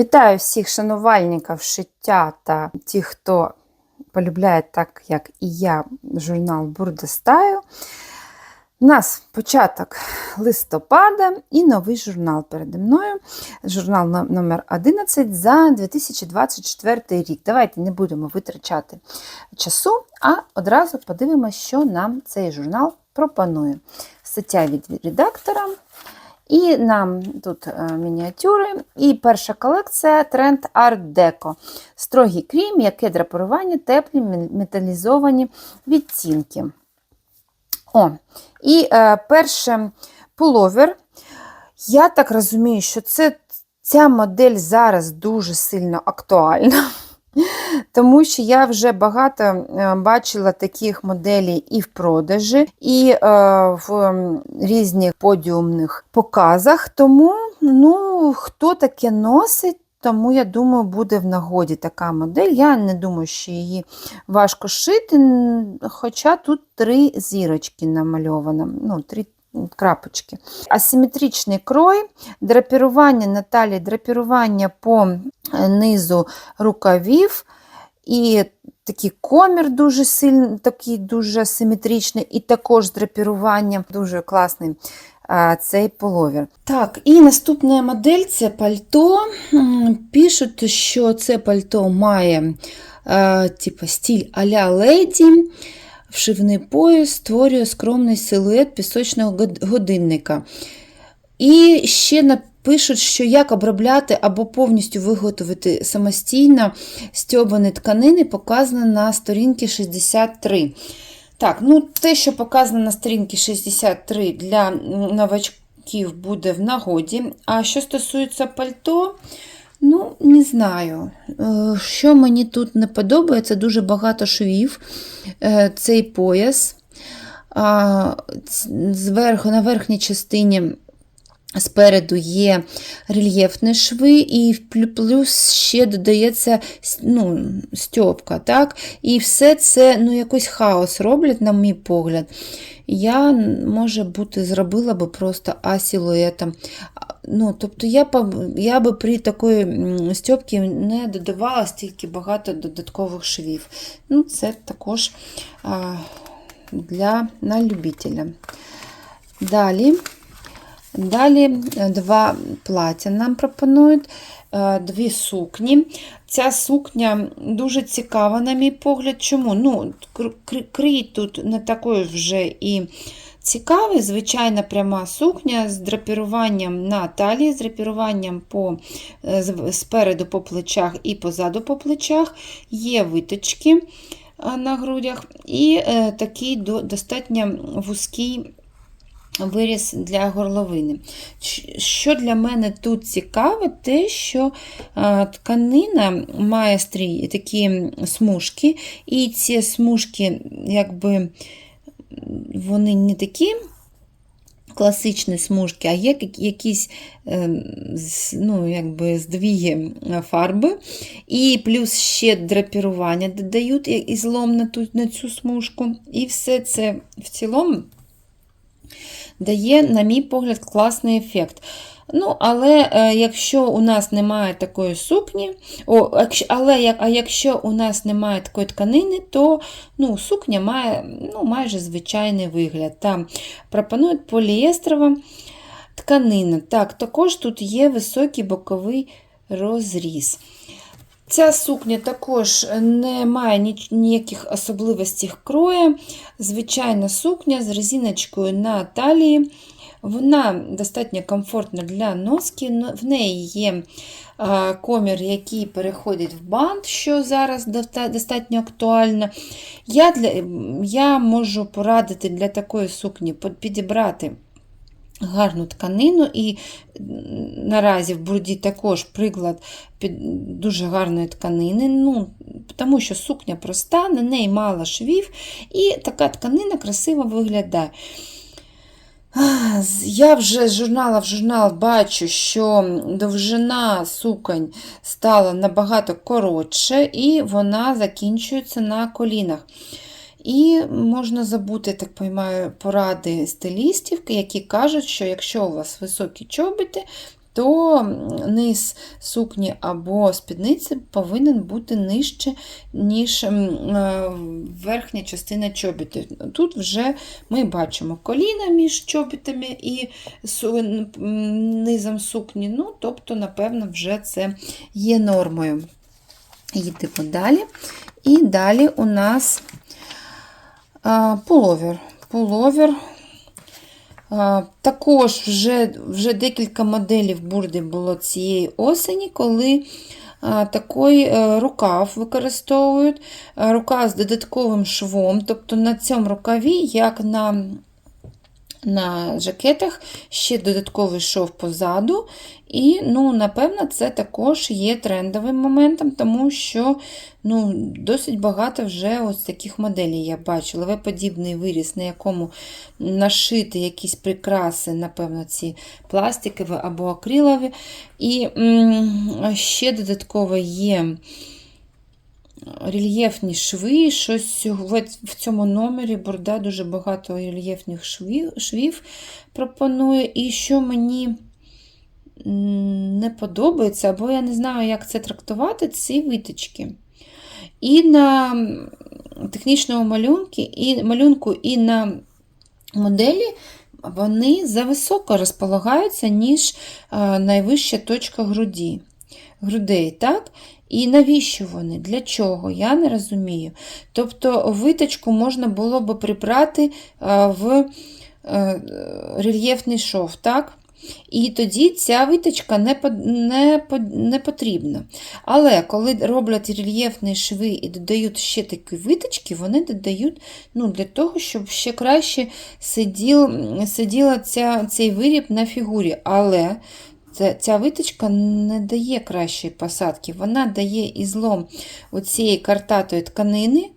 Вітаю всіх шанувальників шиття та тих, хто полюбляє так, як і я, журнал Бурдестаю. У нас початок листопада і новий журнал переді мною. Журнал но- номер 11 за 2024 рік. Давайте не будемо витрачати часу, а одразу подивимося, що нам цей журнал пропонує. Стаття від редактора. І нам тут е, мініатюри. І перша колекція тренд Art Deco. Строгий крій, м'яке драпирування, теплі металізовані відтінки. О, і е, перше пуловер. Я так розумію, що це, ця модель зараз дуже сильно актуальна. Тому що я вже багато е, бачила таких моделей і в продажі, і е, в різних подіумних показах. Тому ну, хто таке носить, тому я думаю, буде в нагоді така модель. Я не думаю, що її важко шити, хоча тут три зірочки намальовано, ну, три крапочки. Асиметричний крой, драпірування на талії, драпірування по е, низу рукавів. І такий комір дуже сильний, такий дуже симетричний, і також з драпіруванням. Дуже класний а, цей половір. Так, і наступна модель це пальто. Пишуть, що це пальто має е, типу, стиль а-ля леді. Вшивний пояс створює скромний силует пісочного годинника. І ще напишуть, що як обробляти або повністю виготовити самостійно стьобані тканини, показано на сторінці 63. Так, ну те, що показано на сторінці 63 для новачків буде в нагоді. А що стосується пальто, ну, не знаю. Е, Що мені тут не подобається, дуже багато швів. Е, Цей пояс. Зверху на верхній частині Спереду є рельєфні шви, і плюс ще додається ну, стьопка. Так? І все це ну, якийсь хаос роблять, на мій погляд. Я, може бути, зробила би просто. А, Ну, тобто я, я би при такої стьопці не додавала стільки багато додаткових швів. Ну, це також а, для на любителя. Далі. Далі е, два плаття нам пропонують, е, дві сукні. Ця сукня дуже цікава, на мій погляд. Чому? Ну, кр- кр- Крій тут не такий вже і цікавий, звичайна пряма сукня з драпіруванням на талії, з драпіруванням по, е, спереду по плечах і позаду по плечах. Є виточки на грудях і такий достатньо вузький виріз для горловини. Що для мене тут цікаве, те, що тканина має стрій, такі смужки, і ці смужки, якби вони не такі. Класичні смужки, а є якісь з- ну, якби здвіги е, фарби, і плюс ще драпірування додають і злом на, ту, на цю смужку. І все це в цілому дає, на мій погляд, класний ефект. Ну, але е, якщо у нас немає такої сукні, о, але а якщо у нас немає такої тканини, то ну, сукня має ну, майже звичайний вигляд. Там пропонують поліестрова тканина. Так, також тут є високий боковий розріз. Ця сукня також не має ніяких особливостей кроя. Звичайна сукня з резиночкою на талії. Вона достатньо комфортна для носки, в неї є комір, який переходить в бант, що зараз достатньо актуально. Я, для, я можу порадити для такої сукні підібрати гарну тканину, і наразі в бурді також приклад дуже гарної тканини. Ну, тому що сукня проста, на неї мало швів, і така тканина красиво виглядає. Я вже з журнала в журнал бачу, що довжина суконь стала набагато коротше, і вона закінчується на колінах. І можна забути, так поймаю, поради стилістів, які кажуть, що якщо у вас високі чоботи, то низ сукні або спідниці повинен бути нижче, ніж е, верхня частина чобітів. Тут вже ми бачимо коліна між чобітами і низом сукні. Ну, тобто, напевно, вже це є нормою. Йдемо далі. І далі у нас пуловер. Пуловер. Також вже, вже декілька моделів бурди було цієї осені, коли такий е, рукав використовують, а, рукав з додатковим швом, тобто на цьому рукаві, як на на жакетах ще додатковий шов позаду. І, ну, напевно, це також є трендовим моментом, тому що ну, досить багато вже ось таких моделей я бачила. Левеподібний виріс, на якому нашити якісь прикраси, напевно, ці пластикові або акрилові. І м, ще додатково є рельєфні шви, щось в цьому номері борда дуже багато рельєфних швів, пропонує. І що мені не подобається, або я не знаю, як це трактувати, ці виточки. І на технічному малюнку, і, малюнку, і на моделі вони зависоко розполагаються, ніж е, найвища точка груді, грудей. так? І навіщо вони? Для чого? Я не розумію. Тобто виточку можна було б прибрати в е, рельєфний шов, так? І тоді ця виточка не, не, не потрібна. Але коли роблять рельєфні шви і додають ще такі виточки, вони додають ну, для того, щоб ще краще сиділ, сиділа ця, цей виріб на фігурі. Але ця, ця виточка не дає кращої посадки, вона дає ізлом оцієї картатої тканини.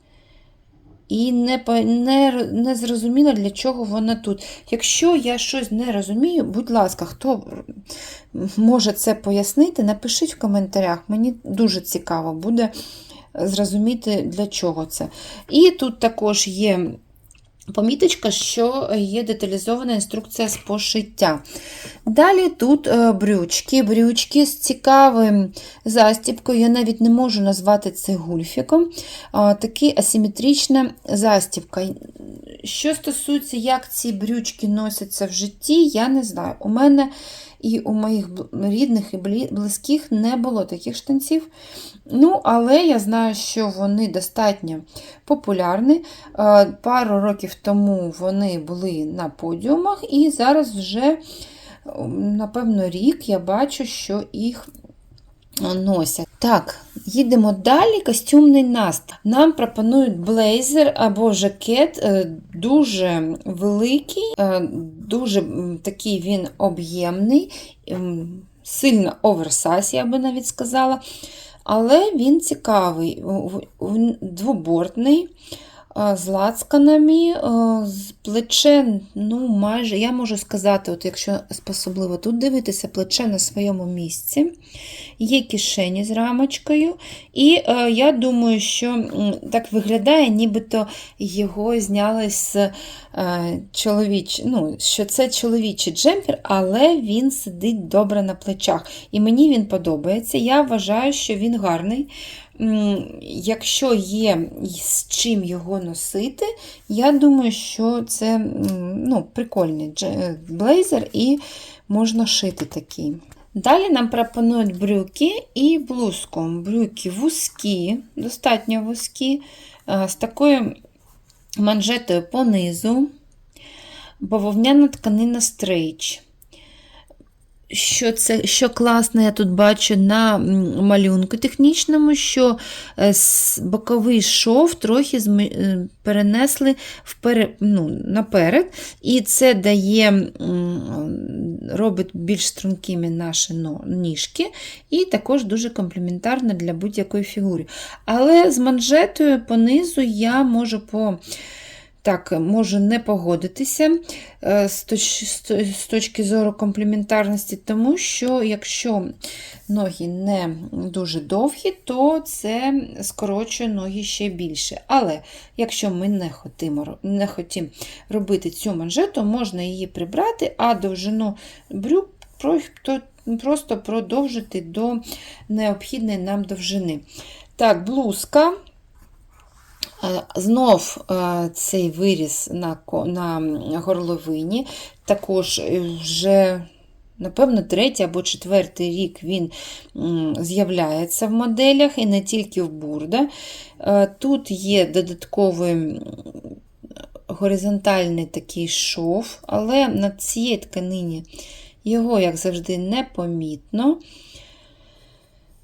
І не, не, не зрозуміло, для чого вона тут. Якщо я щось не розумію, будь ласка, хто може це пояснити, напишіть в коментарях. Мені дуже цікаво буде зрозуміти, для чого це. І тут також є поміточка, що є деталізована інструкція з пошиття. Далі тут е, брючки. Брючки з цікавим застібкою. Я навіть не можу назвати це гульфіком. Такі асиметрична застібка. Що стосується, як ці брючки носяться в житті, я не знаю. У мене і у моїх рідних і близьких не було таких штанців. Ну, але я знаю, що вони достатньо популярні. Е, Пару років тому вони були на подіумах, і зараз вже, напевно, рік я бачу, що їх носять. Так, їдемо далі. Костюмний наст. Нам пропонують блейзер або жакет, е, дуже великий, е, дуже такий він об'ємний, сильно оверсайз, я би навіть сказала. Але він цікавий, двобортний, з лацканами, е, з плече, ну, майже, я можу сказати, от якщо особливо тут дивитися, плече на своєму місці, є кишені з рамочкою, і е, я думаю, що так виглядає, нібито його зняли з е, чоловіч, ну, що це чоловічий джемпер, але він сидить добре на плечах. І мені він подобається. Я вважаю, що він гарний. Якщо є з чим його носити, я думаю, що це ну, прикольний дже- блейзер і можна шити такий. Далі нам пропонують брюки і блузку. Брюки вузькі, достатньо вузькі, е, з такою манжетою понизу. бавовняна тканина стрейч. Що це що класно, я тут бачу на малюнку технічному, що е, боковий шов трохи е, перенесли вперед, ну, наперед, і це дає, робить більш стрункими наші ніжки, і також дуже комплементарно для будь-якої фігури. Але з манжетою понизу я можу по. Так, можу не погодитися е, з точ- з точки зору комплементарності, тому що якщо ноги не дуже довгі, то це скорочує ноги ще більше. Але якщо ми не хотімо, не хотімо робити цю манжету, можна її прибрати, а довжину брюк просто продовжити до необхідної нам довжини. Так, блузка. Е, Знов е, цей виріз на, на горловині, також е, вже, напевно, третій або четвертий рік він з'являється в моделях і не тільки в бурда. Тут є додатковий горизонтальний такий шов, але на цій тканині його, як завжди, непомітно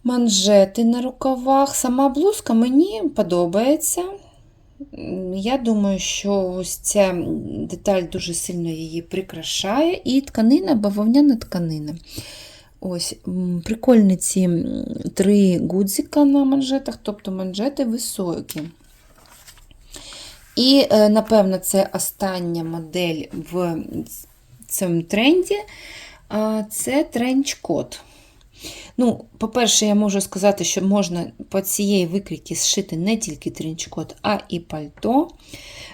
манжети на рукавах. Сама блузка мені подобається. Я думаю, що ось ця деталь дуже сильно її прикрашає. І тканина, бавовняна тканина. Ось, прикольні ці три гудзика на манжетах, тобто манжети високі. І, е, напевно, це остання модель в цьому тренді. Це тренч-кот. Ну, по-перше, я можу сказати, що можна по цієї викрійки зшити не тільки тренчкот, а і пальто.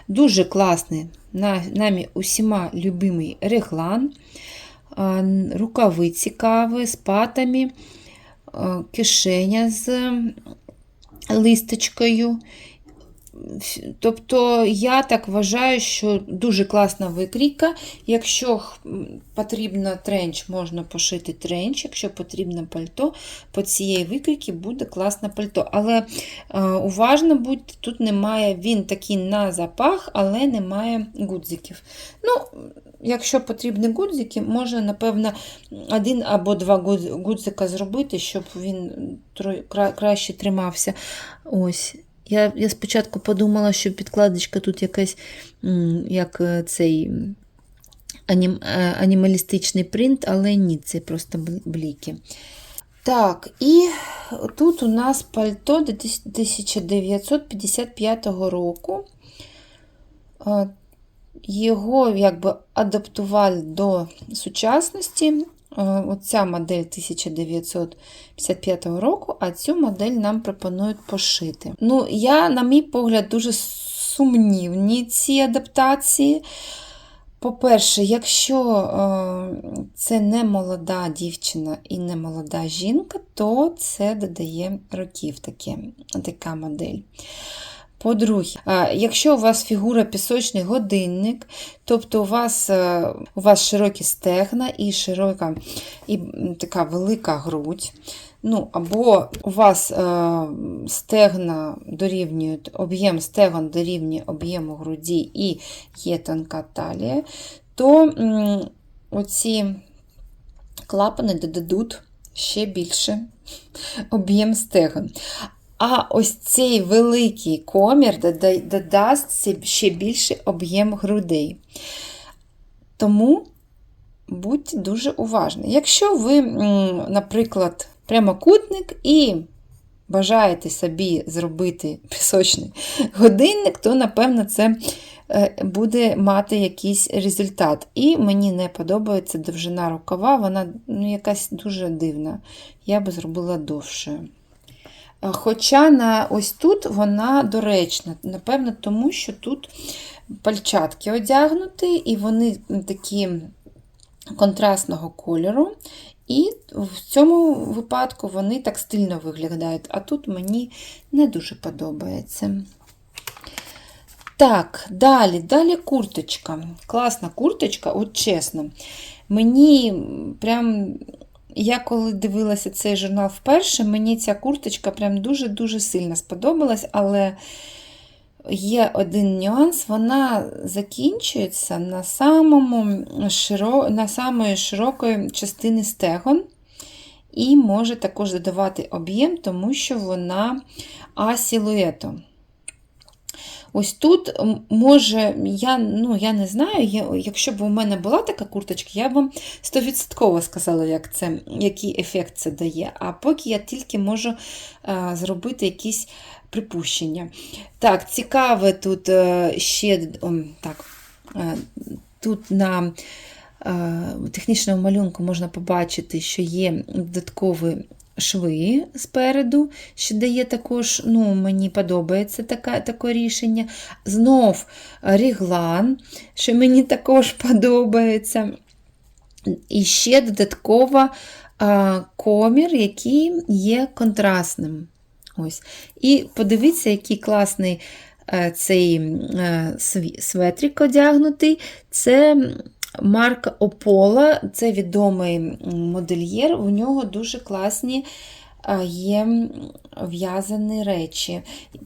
Дуже класний, на- нами усіма любимий реглан, рукави цікаві з патами, кишеня з листочкою. Тобто я так вважаю, що дуже класна викрійка. Якщо потрібно тренч, можна пошити тренч, якщо потрібно пальто, по цієї викрійки буде класне пальто. Але е, уважно будьте, тут немає, він такий на запах, але немає гудзиків. Ну, Якщо потрібні гудзики, можна, напевно, один або два гудз- гудзика зробити, щоб він краще тримався. Ось. Я, я спочатку подумала, що підкладочка тут якась, як е, цей анім, е, анімалістичний принт, але ні, це просто бліки. Так, і тут у нас пальто 1955 року. Е, Його якби адаптували до сучасності. Е, Оця модель 1955 року, а цю модель нам пропонують пошити. Ну, я, на мій погляд, дуже сумнівні ці адаптації. По-перше, якщо е, це не молода дівчина і не молода жінка, то це додає років таке, така модель. По-друге, е, якщо у вас фігура пісочний годинник, тобто у вас, е, у вас широкі стегна і широка і така велика грудь, ну, або у вас е, стегна дорівнюють, об'єм стегон дорівнює об'єму груді і є тонка талія, то оці клапани додадуть ще більше об'єм стегон. А ось цей великий комір додасть ще більше об'єм грудей. Тому будьте дуже уважні. Якщо ви, наприклад, прямокутник і бажаєте собі зробити пісочний годинник, то, напевно, це е, буде мати якийсь результат. І мені не подобається довжина рукава, вона ну, якась дуже дивна. Я би зробила довшою. Е, Хоча на ось тут вона доречна, напевно, тому що тут пальчатки одягнуті, і вони такі контрастного кольору. І в цьому випадку вони так стильно виглядають, а тут мені не дуже подобається. Так, далі, далі курточка. Класна курточка, от чесно. Мені прям я коли дивилася цей журнал вперше, мені ця курточка прям дуже-дуже сильно сподобалась, але є один нюанс, вона закінчується на самому широ... на самої широкої частини стегон. І може також додавати об'єм, тому що вона асилуетом. Ось тут, може, я ну, я не знаю, я, якщо б у мене була така курточка, я б вам 100% сказала, як це, який ефект це дає. А поки я тільки можу а, е, зробити якісь припущення. Так, цікаве тут е, ще о, так, е, тут на технічному малюнку можна побачити, що є додаткові шви спереду, що дає також, ну, мені подобається таке, таке рішення. Знов ріглан, що мені також подобається. І ще додатково а, комір, який є контрастним. Ось. І подивіться, який класний а, цей а, светрик одягнутий. Це Марк Опола це відомий модельєр, у нього дуже класні є в'язані речі.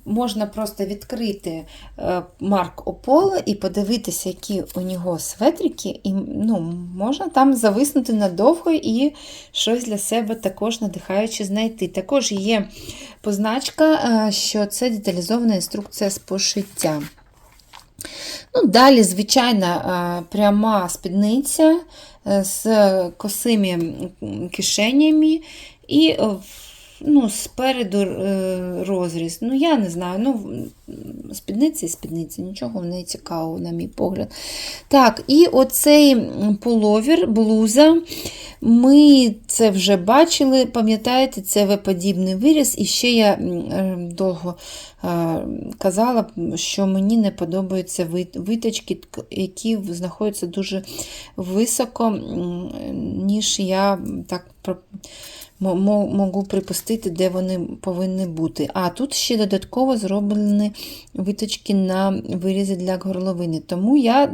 Можна просто відкрити е, Марк Опола і подивитися, які у нього светрики, і ну, можна там зависнути надовго і щось для себе також надихаюче знайти. Також є позначка, е, що це деталізована інструкція з пошиття. Ну, Далі, звичайна пряма спідниця е, з косими кишенями і е, ну, спереду е, розріз. Ну, я не знаю, ну, спідниця і спідниця, нічого не цікавого, на мій погляд. Так, і оцей половір, блуза. Ми це вже бачили, пам'ятаєте, це В-подібний виріз, і ще я довго казала, що мені не подобаються виточки, які знаходяться дуже високо, ніж я так можу припустити, де вони повинні бути. А тут ще додатково зроблені виточки на вирізи для горловини. Тому я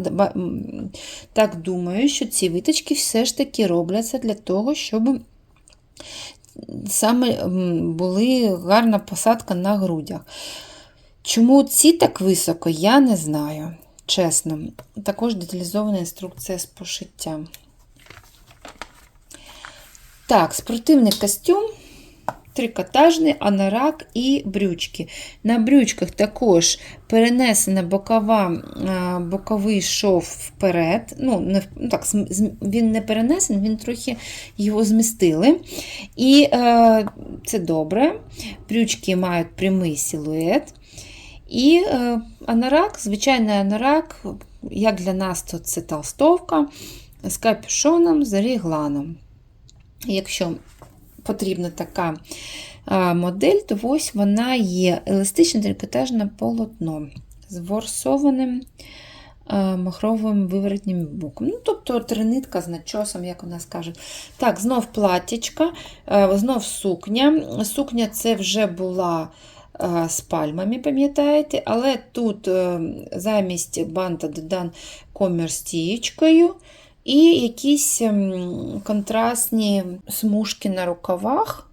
так думаю, що ці виточки все ж таки робляться для того, щоб саме була гарна посадка на грудях. Чому ці так високо, я не знаю. Чесно. Також деталізована інструкція з пошиттям. Так, спортивний костюм, трикотажний, анорак і брючки. На брючках також перенесена бокова, боковий шов вперед. Ну, не, ну, так, Він не перенесений, він трохи його змістили. І е, це добре. Брючки мають прямий силует. І е, анорак, звичайний анорак, як для нас, то це толстовка з капюшоном, з регланом. Якщо потрібна така модель, то ось вона є еластичне трикотажне полотно з ворсованим махровим виворотнім боком. Ну, Тобто тринитка з начосом, як у нас кажуть. Так, знов платічка, знов сукня. Сукня це вже була. З пальмами, пам'ятаєте, але тут е, замість банта додан комір стієчкою, і якісь ем, контрастні смужки на рукавах.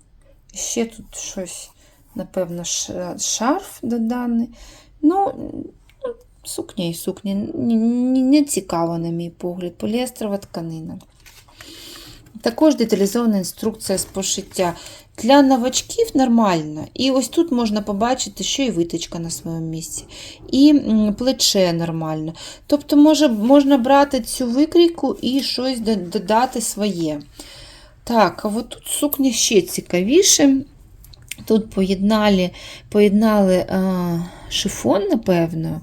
Ще тут щось, напевно, шарф доданий. Ну, ну сукня і сукня. Не цікаво, на мій погляд, поліестрова тканина. Також деталізована інструкція з пошиття. Для новачків нормально. І ось тут можна побачити, що і виточка на своєму місці, і плече нормально. Тобто може, можна брати цю викрійку і щось додати своє. Так, а от тут сукня ще цікавіше. Тут поєднали поєднали а, шифон, напевно.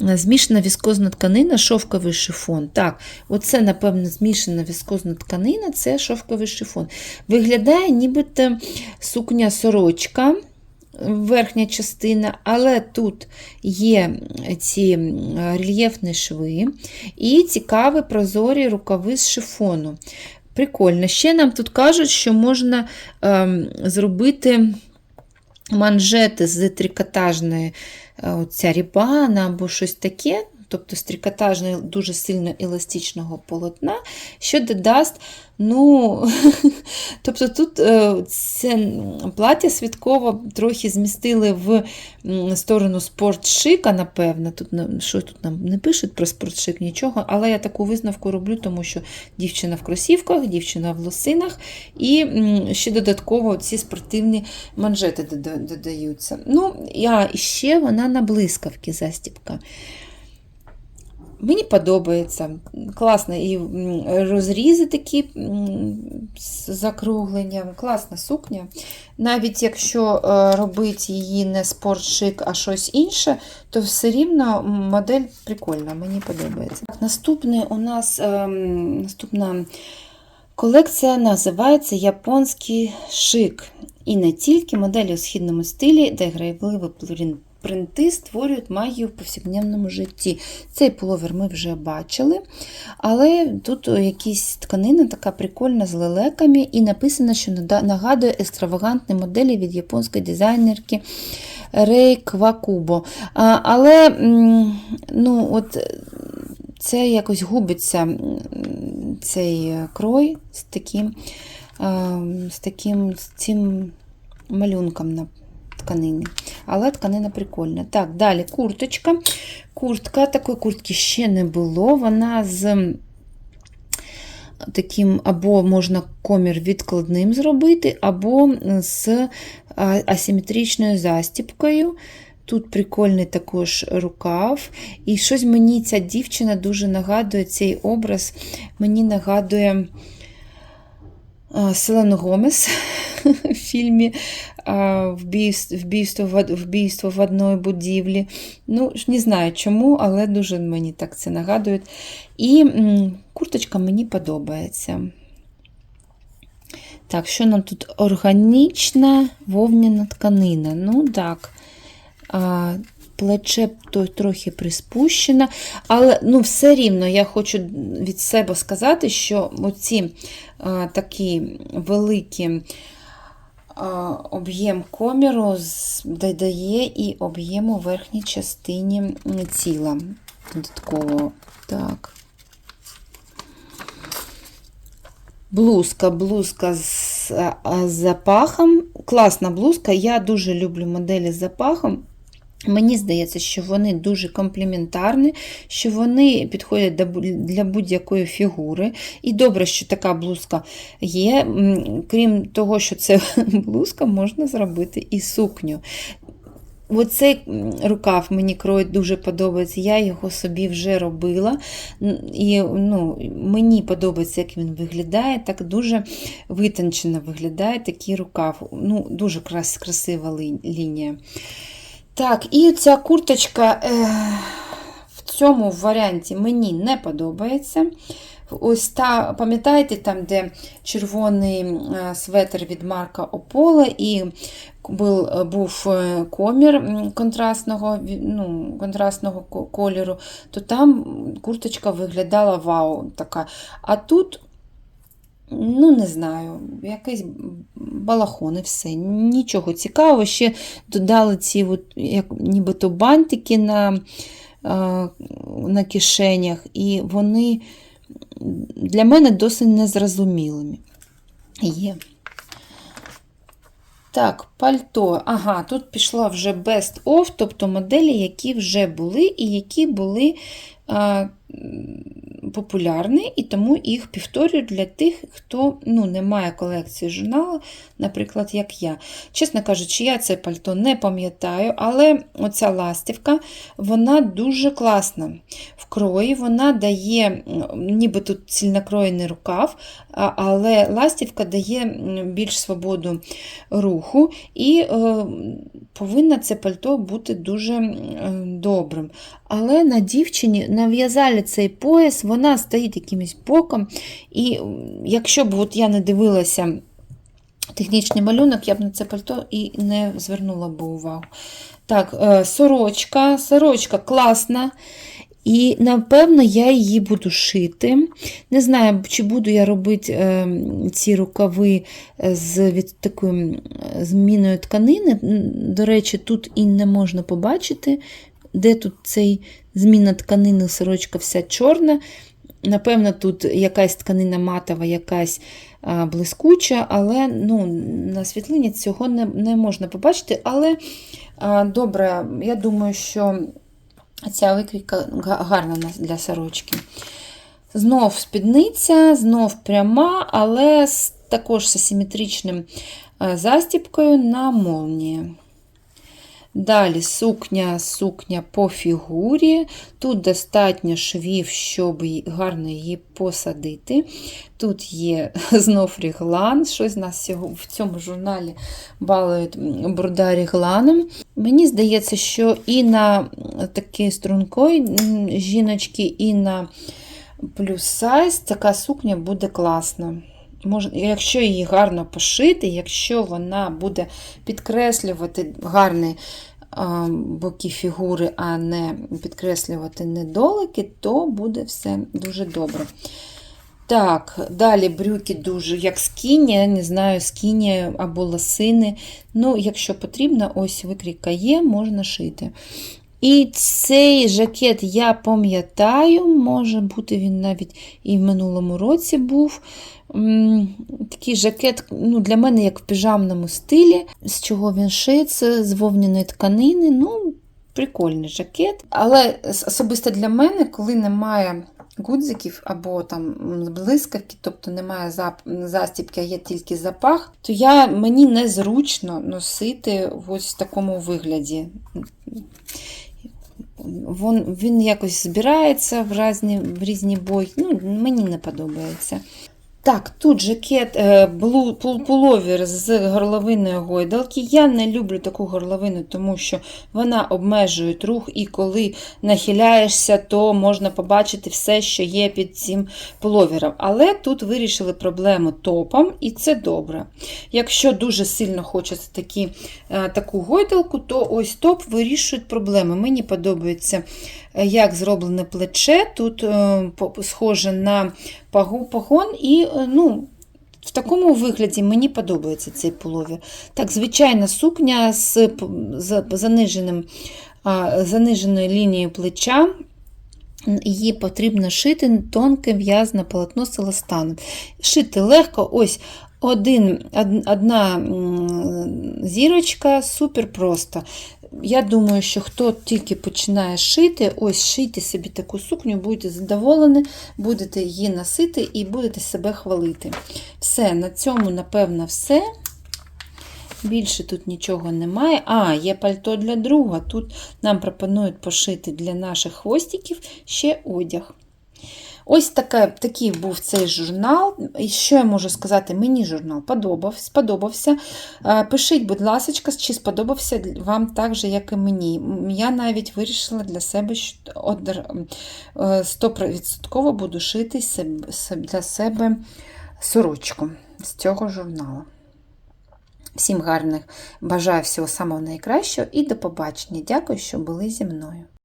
Змішана віскозна тканина, шовковий шифон. Так, оце, напевно, змішана віскозна тканина це шовковий шифон. Виглядає, нібито сукня сорочка, верхня частина, але тут є ці рельєфні шви і цікаві прозорі рукави з шифону. Прикольно. Ще нам тут кажуть, що можна ем, зробити манжети з трикотажної ця рібана або щось таке. Тобто з дуже сильно еластичного полотна, що додасть. Ну, тобто тут е, це плаття святково трохи змістили в сторону спортшика, напевно. Тут що тут нам не пишуть про спортшик, нічого, але я таку висновку роблю, тому що дівчина в кросівках, дівчина в лосинах, і ще додатково ці спортивні манжети додаються. Ну, я ще вона на блискавки застібка. Мені подобається. Класно. І розрізи такі з закругленням, класна сукня. Навіть якщо е, робити її не спортшик, а щось інше, то все рівно модель прикольна, мені подобається. Наступне у нас ем, наступна колекція називається Японський шик. І не тільки моделі у східному стилі, де грайливі плурін- принти створюють магію в повсякденному житті. Цей пуловер ми вже бачили, але тут якась тканина така прикольна з лелеками, і написано, що нагадує екстравагантні моделі від японської дизайнерки Рей Квакубо. Але ну, от, це якось губиться цей крой з таким, е, з таким з цим малюнком на тканині. Але тканина прикольна. Так, далі курточка. Куртка, такої куртки ще не було. Вона з таким, або можна комір відкладним зробити, або з а, асиметричною застіпкою. Тут прикольний також рукав. І щось мені ця дівчина дуже нагадує цей образ. Мені нагадує а, Селену Гомес в фільмі а, «Вбивство, вбивство, в од- вбивство в одній будівлі. Ну, не знаю чому, але дуже мені так це нагадує. І курточка мені подобається. Так, що нам тут органічна вовняна тканина. Ну так. А, плече трохи приспущено, але ну, все рівно я хочу від себе сказати, що оці а, такі великі об'єм коміру додає і об'єм у верхній частині тіла додатково. Так. Блузка, блузка з, з запахом. Класна блузка. Я дуже люблю моделі з запахом. Мені здається, що вони дуже компліментарні, що вони підходять для будь-якої фігури. І добре, що така блузка є. Крім того, що це блузка, можна зробити і сукню. Оцей рукав мені крой дуже подобається. Я його собі вже робила. І ну, мені подобається, як він виглядає. Так дуже витончено виглядає такий рукав. Ну, Дуже крас, красива лі- лінія. Так, і ця курточка е, в цьому варіанті мені не подобається. Ось та, пам'ятаєте, там, де червоний е, светр від Марка Опола і був, був е, комір контрастного, ну, контрастного кольору, то там курточка виглядала вау. така. А тут, ну не знаю, якийсь балахон і все. Нічого цікавого. Ще додали ці от, як, нібито бантики на, е, на кишенях, і вони для мене досить незрозумілими є. Так, пальто. Ага, тут пішла вже best of, тобто моделі, які вже були і які були а, м, популярні, і тому їх повторюю для тих, хто ну, не має колекції журналу, наприклад, як я. Чесно кажучи, я це пальто не пам'ятаю, але оця ластівка, вона дуже класна. В крої вона дає, ніби тут цільнокроєний рукав, але ластівка дає більш свободу руху, і е, повинна це пальто бути дуже добрим. Але на дівчині нав'язали цей пояс, вона стоїть якимось боком. І якщо б от я не дивилася технічний малюнок, я б на це пальто і не звернула б увагу. Так, е, сорочка. Сорочка класна. І, напевно, я її буду шити. Не знаю, чи буду я робити е, ці рукави е, з від такою зміною тканини. До речі, тут і не можна побачити, де тут цей зміна тканини, сорочка вся чорна. Напевно, тут якась тканина матова, якась блискуча, але ну, на світлині цього не, не можна побачити. Але а, добре, я думаю, що ця викрійка гарна для сорочки. Знов спідниця, знов пряма, але з, також з асиметричним застіпкою на молнії. Далі сукня, сукня по фігурі. Тут достатньо швів, щоб гарно її посадити. Тут є знов ріглан, щось нас в цьому журналі балують бруда рігланом. Мені здається, що і на такій стрункої жіночки, і на плюс сайз така сукня буде класна. Якщо її гарно пошити, якщо вона буде підкреслювати гарні боки фігури, а не підкреслювати недолики, то буде все дуже добре. Так, далі брюки дуже, як скіні, я не знаю, скіні або лосини. Ну, якщо потрібно, ось викрійка є, можна шити. І цей жакет я пам'ятаю, може бути, він навіть і в минулому році був. Такий жакет ну, для мене як в піжамному стилі. З чого він шиється, з вовняної тканини. Ну, прикольний жакет. Але особисто для мене, коли немає гудзиків або там блискавки, тобто немає застібки, а є тільки запах, то я, мені незручно носити ось в такому вигляді. Вон, він якось збирається в різні, в різні бої. Ну, мені не подобається. Так, тут жакет е, блу- пул- пуловер з горловиною гойдалки. Я не люблю таку горловину, тому що вона обмежує рух, і коли нахиляєшся, то можна побачити все, що є під цим пуловером. Але тут вирішили проблему топом, і це добре. Якщо дуже сильно хочеться такі, е, таку гойдалку, то ось топ вирішує проблеми. Мені подобається, як зроблене плече. Тут е, схоже на пагон, і е, ну, в такому вигляді мені подобається цей пуловер. Так, звичайна сукня з заниженим, заниженою лінією плеча. Її потрібно шити тонке в'язне полотно з еластаном. Шити легко, ось один, одна зірочка, супер просто. Я думаю, що хто тільки починає шити, ось шийте собі таку сукню, будете задоволені, будете її носити і будете себе хвалити. Все, на цьому, напевно, все. Більше тут нічого немає. А, є пальто для друга. Тут нам пропонують пошити для наших хвостиків ще одяг. Ось таке, такий був цей журнал. І що я можу сказати? Мені журнал подобався. сподобався. Е, Пишіть, будь ласка, чи сподобався вам так же, як і мені. Я навіть вирішила для себе, що одер- е, 100% буду шити для себе сорочку з цього журналу. Всім гарних бажаю всього самого найкращого і до побачення. Дякую, що були зі мною.